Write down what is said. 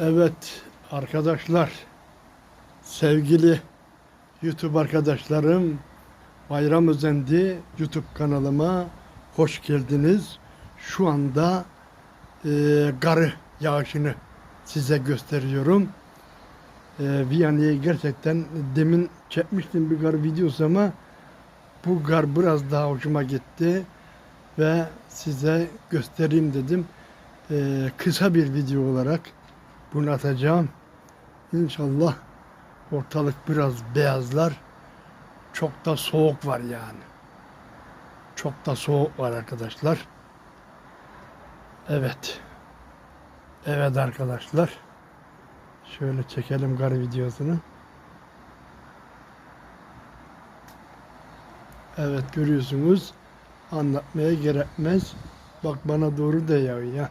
Evet arkadaşlar, sevgili YouTube arkadaşlarım, Bayram Özendi YouTube kanalıma hoş geldiniz. Şu anda e, garı yağışını size gösteriyorum. E, yani gerçekten demin çekmiştim bir gar videosu ama bu gar biraz daha hoşuma gitti ve size göstereyim dedim. E, kısa bir video olarak bunu atacağım. İnşallah ortalık biraz beyazlar. Çok da soğuk var yani. Çok da soğuk var arkadaşlar. Evet. Evet arkadaşlar. Şöyle çekelim gar videosunu. Evet görüyorsunuz. Anlatmaya gerekmez. Bak bana doğru yağıyor ya.